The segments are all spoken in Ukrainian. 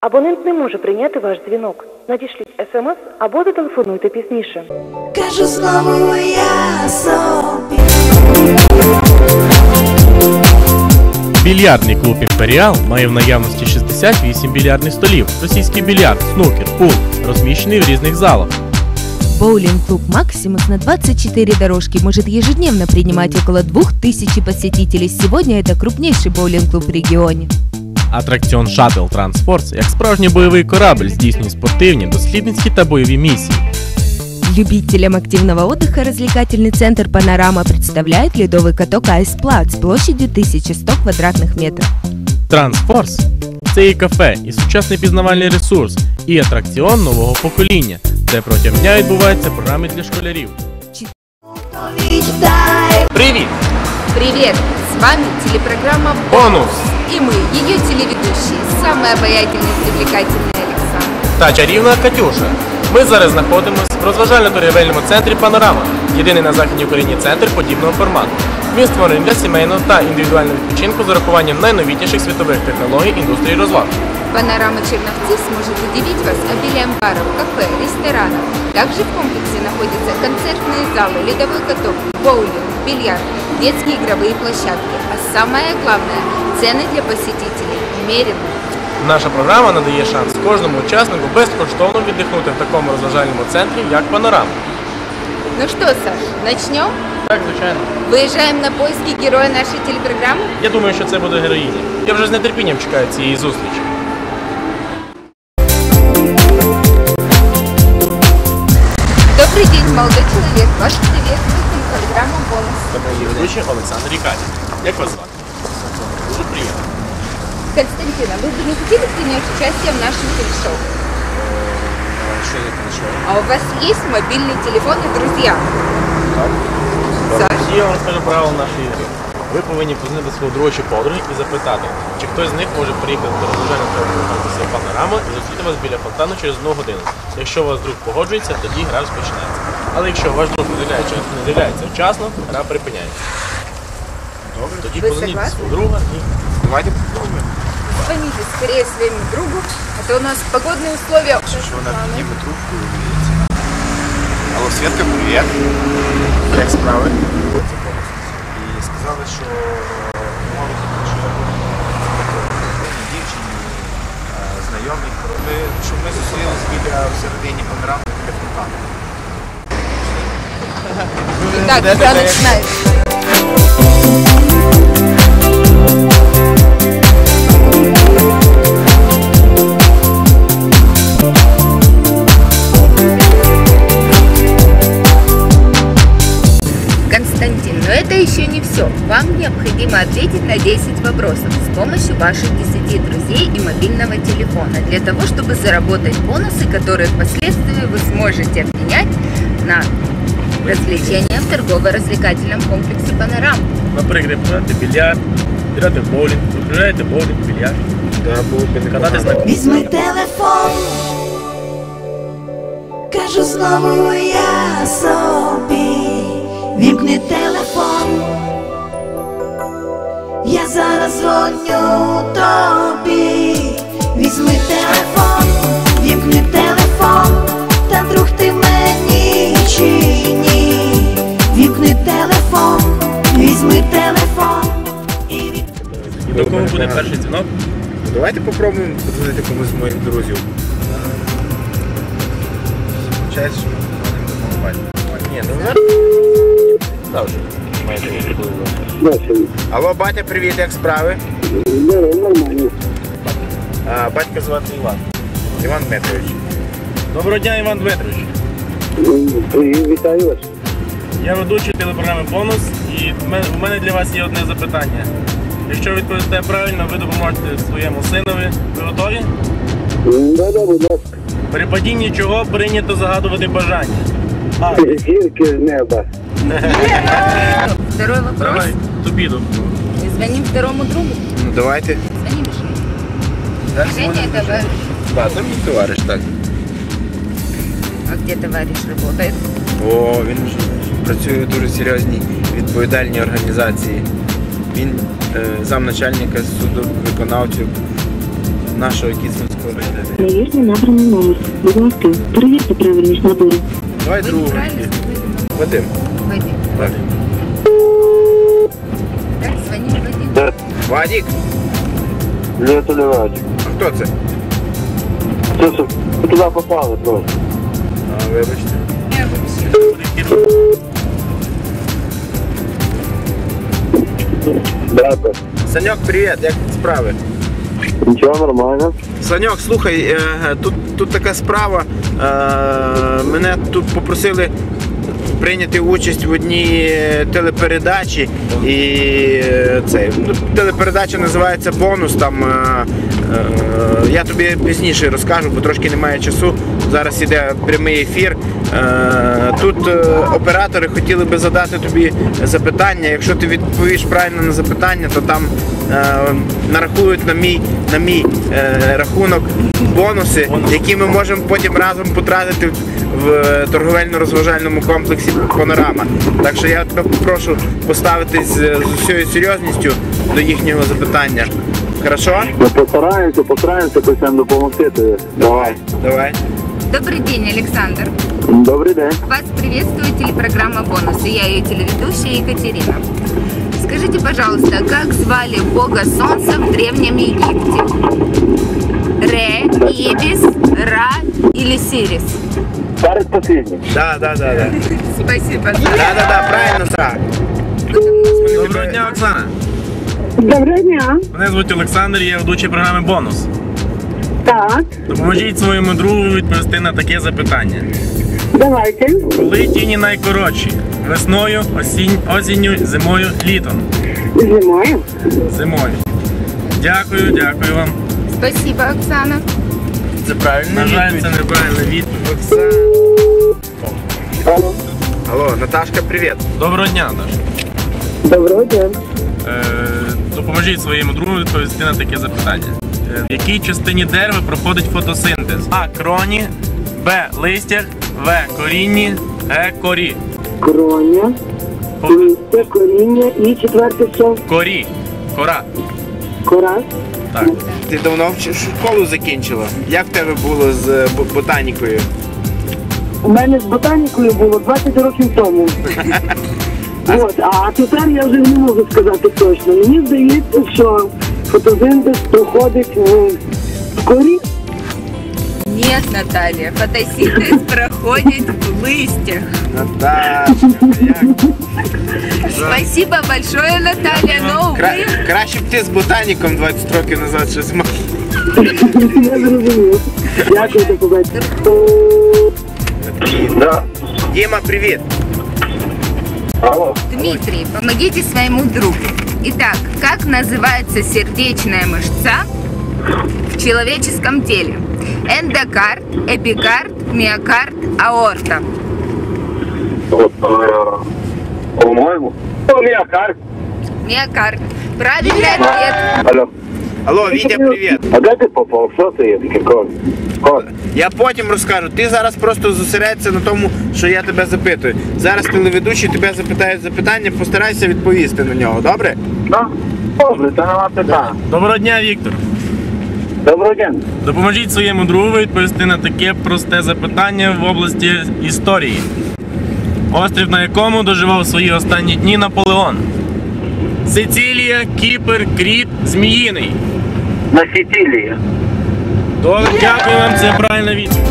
Абонент не може прийняти ваш дзвінок. Надішліть смс або зателефонуйте пізніше. Кажу знову я собі. Більярдний клуб Імперіал має в наявності 68 більярдних столів, російський більярд, снукер, пул, розміщений в різних залах. Боулинг-клуб «Максимус» на 24 дорожки может ежедневно принимать около 2000 посетителей. Сегодня это крупнейший боулинг-клуб в регионе. Атракціон Shuttle Transforce як справжній бойовий корабль здійснює спортивні, дослідницькі та бойові місії. Любителям активного отдыха развлекательный центр «Панорама» представляет ледовый каток Ice Plaza с площадью 1100 квадратных метров. Transforce – це і кафе, і сучасний пізнавальний ресурс, і атракціон нового покоління, де протягом дня відбуваються програми для школярів. Віддай Привіт! Привет! С вами телепрограмма Бонус! и мы, ее телеведущие, самый обаятельный и привлекательный Александр. Та чарівна Катюша. Ми зараз знаходимося в розважально-торгівельному центрі Панорама, єдиний на західній Україні центр подібного формату. Він створений для сімейного та індивідуального відпочинку з урахуванням найновітніших світових технологій індустрії розваг. Панорама Черновцы сможет удивить вас обилием баров, кафе, ресторанов. Также в комплексе находятся концертные залы, ледовой каток, боулинг, бильярд, детские игровые площадки. А самое главное – цены для посетителей умеренные. Наша програма надає шанс кожному учаснику безкоштовно віддихнути в такому розважальному центрі, як Панорама. Ну что, Саш, начнем? Так, звичайно. Выезжаем на поиски героя нашей телепрограммы? Я думаю, що це буде героїня. Я вже з нетерпінням чекаю цієї зустрічі. Добрый день, молодой человек. Ваш приветствует телепрограмма «Бонус». Її ведучий Олександр Рікатін. Як вас звати? Дуже приємно. Константин, а вы бы не хотели принять участие в нашем телешоу? А у вас есть мобильный телефон и друзья? Саш? Тоді я вам скажу правила нашої ігри. Ви повинні познати свого другого чи подруги і запитати, чи хтось з них може приїхати до розважального комплекса панорама і зустріти вас біля фонтану через одну годину. Якщо у вас друг погоджується, тоді гра розпочинається. Але якщо ваш друг не з'являється, вчасно, гра припиняється. Добре. Тоді Ви позвоніть согласні? свого друга і давайте попробуємо. Звоните скорее своему другу, а то у нас погодные условия. Що вона підніме трубку і дивиться. Алло, Свєтка, привіт. Як справи? І сказали, що буду одній дівчині, е, знайомій, ми, щоб ми зустрілися біля в середині панорами біля фонтану. Так, игра начинается. Константин, но это еще не все. Вам необходимо ответить на 10 вопросов с помощью ваших 10 друзей и мобильного телефона для того, чтобы заработать бонусы, которые впоследствии вы сможете обменять на развлечения в торгово-развлекательном комплексе «Панорама». Наприклад, грати більярд, грати в боулінг, ви граєте боулінг, більярд, Да, було б кататись на Візьми телефон. Кажу знову я собі. Вімкни телефон. Я зараз дзвоню тобі. Візьми телефон, І до перший дзвінок? Ну, Давайте попробуємо подзвонити комусь з моїх друзів. Батька. Ні, ну зараз. Завжди. Маєте. Алло, батя, привіт, як справи? Нормально. А, батька звати Іван. Іван Дмитрович. Доброго дня, Іван Дмитрович. Вітаю вас. Я ведучий телепрограми Бонус і в мене для вас є одне запитання. Якщо відповісте правильно, ви допоможете своєму синові. Ви готові? Да-да, будь ласка. При падінні чого прийнято загадувати бажання? А, Зірки з неба. Второй вопрос. давай, тобі допоможу. Звоним второму другу. Ну давайте. Звоним Жене. Женя это товарищ. Да, це мій товариш, так. А где товарищ работает? О, він ж працює в дуже серйозній відповідальній організації. Він е, замначальника суду виконавців нашого Кіцманського району. Невірно набраний номер. Будь ласка, перевірте правильність набору. Давай сказали. Вадим. Вадим. Вадим. Так, звоним Вадим. Вадик, Не Толевач. а хто це? Це що, ви туди попали просто. А, вибачте. Я вообще. Дякую. Саньок, привіт, як справи? Нічого, нормально. Саньок, слухай, е, тут, тут така справа. Е, мене тут попросили прийняти участь в одній телепередачі. І е, цей, ну, телепередача називається Бонус. Там, е, е, я тобі пізніше розкажу, бо трошки немає часу. Зараз іде прямий ефір. Е, Тут е, оператори хотіли би задати тобі запитання. Якщо ти відповіш правильно на запитання, то там е, нарахують на мій, на мій рахунок бонуси, які ми можемо потім разом потратити в- торговельно-розважальному комплексі Панорама. Так що я тебе попрошу поставитись з, усією серйозністю до їхнього запитання. Хорошо? Постараємося, постараємося хочемо допомогти тобі. Давай. Давай. Добрый день, Александр. Добрий день. Вас приветствует телепрограмма «Бонусы». Я ее телеведущая Екатерина. Скажите, пожалуйста, как звали бога солнца в Древнем Египте? Ре, Ибис, Ра или Сирис? Перед посліднім. Да, да, да, да. Спасибо. Да, да, да, правильно так. Доброго дня, Оксана. Доброго дня. Мене звуть Олександр, я ведучий програми Бонус. Так, Допоможіть своєму другу відповісти на таке запитання. давайте. Коли тіні найкоротші? Весною, осінь, осінню, зимою, літом. Зимою. Зимою. Дякую, дякую вам. Спасибо, Оксана. Це правильно. На жаль, це неправильна відповідь. Алло. Алло, Наташка, привіт. Доброго дня, Наташа. Доброго дня. Е, допоможіть своєму другу відповісти на таке запитання. Е, В якій частині дерева проходить фотосинтез? А. Кроні, Б. Листях, В. Корінні, Г. Корі. Кроня, листя, коріння і четверте що? Корі. Кора. Кора. Так. Ти давно школу закінчила? Як в тебе було з е, ботанікою? У мене з ботанікою було 20 років тому. От, а тепер я вже не можу сказати точно. Мені здається, що фотосинтез проходить в в корі. Нет, Наталья, фотосинтез проходит в листьях. Наташа, як? Спасибо большое, Наталья, но, Кра- увы, краще б ти з ботаніком 20 років назад щось мав. Я зрозумів. Дякую, до побачення. Да. Діма, привіт. Алло. Дмитрий, помогите своему другу. Итак, как называется сердечная мышца в человеческом теле? Эндокард, эпикард, миокард, аорта. По-моєму. О, міокард. Миокард. Правильный ответ. Алло. Вітя, привіт. А де ти попав? Що це є таке? Кот? Кот. Я потім розкажу. Ти зараз просто зосередься на тому, що я тебе запитую. Зараз телеведучий тебе запитають запитання, постарайся відповісти на нього, добре? Да? Добре, це нема питань. Доброго дня, Віктор. Доброго дня. Допоможіть своєму другу відповісти на таке просте запитання в області історії. Острів, на якому доживав свої останні дні Наполеон. Сицилія, Кіпр, Кріт, Зміїний. На Сицилії. Добре, дякую вам, це правильна відповідь.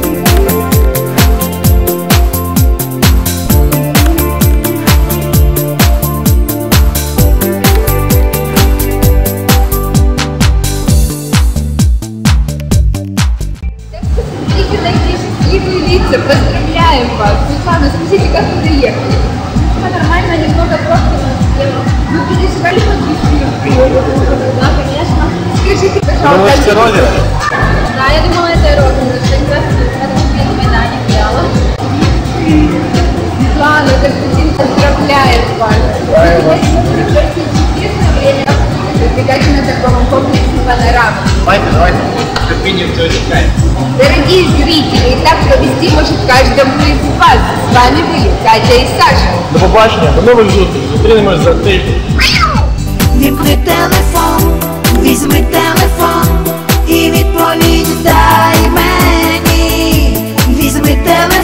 Поздравляем вас. Светлана, скажите, как вы приехали? Все нормально, немного просто Вы переживали под Да, конечно. Скажите, пожалуйста. Да, я думала, это розовый, что не раз вина не пьяла. Светлана, Константин поздравляет вас. Вы чудесное время Прибегайте на торговом комплексе «Панорама». Давайте, давайте. Терпіння все чекає. Дорогие зрители, так провести может каждому из вас. С вами были Катя и Саша. До побачення, до нових зустрічей. Зустрінемось за тиждень. вімкни телефон, візьми телефон і відповідь дай мені, візьми телефон.